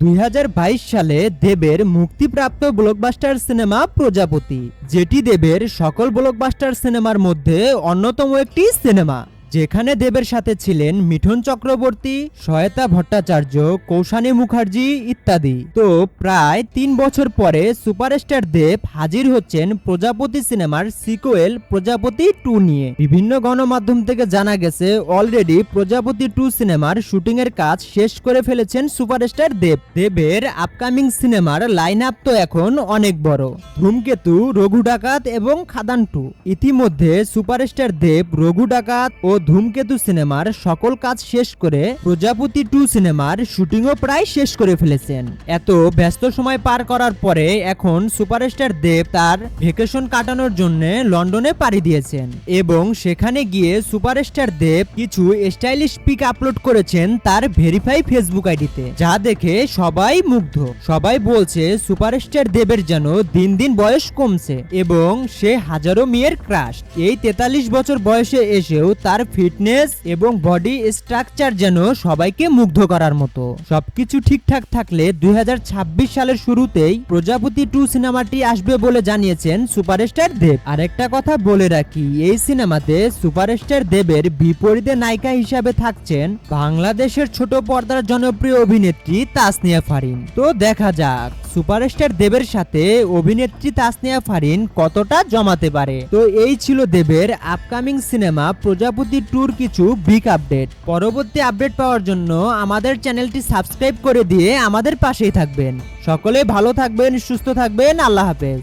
দুই হাজার বাইশ সালে দেবের মুক্তিপ্রাপ্ত ব্লকবাস্টার সিনেমা প্রজাপতি, যেটি দেবের সকল ব্লকবাস্টার সিনেমার মধ্যে অন্যতম একটি সিনেমা। যেখানে দেবের সাথে ছিলেন মিঠুন চক্রবর্তী, সহায়তা ভট্টাচার্য, কৌশানী মুখার্জি ইত্যাদি। তো প্রায় তিন বছর পরে সুপারস্টার দেব হাজির হচ্ছেন প্রজাপতি সিনেমার সিকুয়েল প্রজাপতি টু নিয়ে। বিভিন্ন গণমাধ্যম থেকে জানা গেছে, অলরেডি প্রজাপতি টু সিনেমার শুটিং এর কাজ শেষ করে ফেলেছেন সুপারস্টার দেব। দেবের আপকামিং সিনেমার লাইন আপ তো এখন অনেক বড়। ধূমকেতু, রঘু ডাকাত এবং খাদান টু। ইতিমধ্যে সুপারস্টার দেব, রঘু ডাকাত ও ধূমকেতু সিনেমার সকল কাজ শেষ করে প্রজাপতি টু সিনেমার শুটিংও প্রায় শেষ করে ফেলেছেন। এত ব্যস্ত সময় পার করার পরে এখন সুপারস্টার দেব তার ভেকেশন কাটানোর জন্য লন্ডনে পাড়ি দিয়েছেন এবং সেখানে গিয়ে সুপারস্টার দেব কিছু স্টাইলিশ পিক আপলোড করেছেন তার ভেরিফাই ফেসবুক আইডিতে, যা দেখে সবাই মুগ্ধ। সবাই বলছে, সুপারস্টার দেবের যেন দিন দিন বয়স কমছে এবং সে হাজারো মেয়ের ক্রাশ। এই তেতাল্লিশ বছর বয়সে এসেও তার ফিটনেস এবং বডি স্ট্রাকচার যেন সবাইকে মুগ্ধ করার মতো। সবকিছু ঠিকঠাক থাকলে দুই সালের শুরুতেই প্রজাপতি টু সিনেমাটি আসবে বলে জানিয়েছেন সুপারস্টার দেব। আরেকটা কথা বলে রাখি, এই সিনেমাতে সুপারস্টার দেবের বিপরীতে নায়িকা হিসাবে থাকছেন বাংলাদেশের ছোট পর্দার জনপ্রিয় অভিনেত্রী তাসনিয়া ফারিন। তো দেখা যাক, সুপারস্টার দেবের সাথে অভিনেত্রী তাসনিয়া ফারিন কতটা জমাতে পারে। তো এই ছিল দেবের আপকামিং সিনেমা প্রজাপতি ট্যুর কিছু বিগ আপডেট পরবর্তী আপডেট পাওয়ার জন্য আমাদের চ্যানেলটি সাবস্ক্রাইব করে দিয়ে আমাদের পাশেই থাকবেন। সকলে ভালো থাকবেন, সুস্থ থাকবেন, আল্লাহ হাফেজ।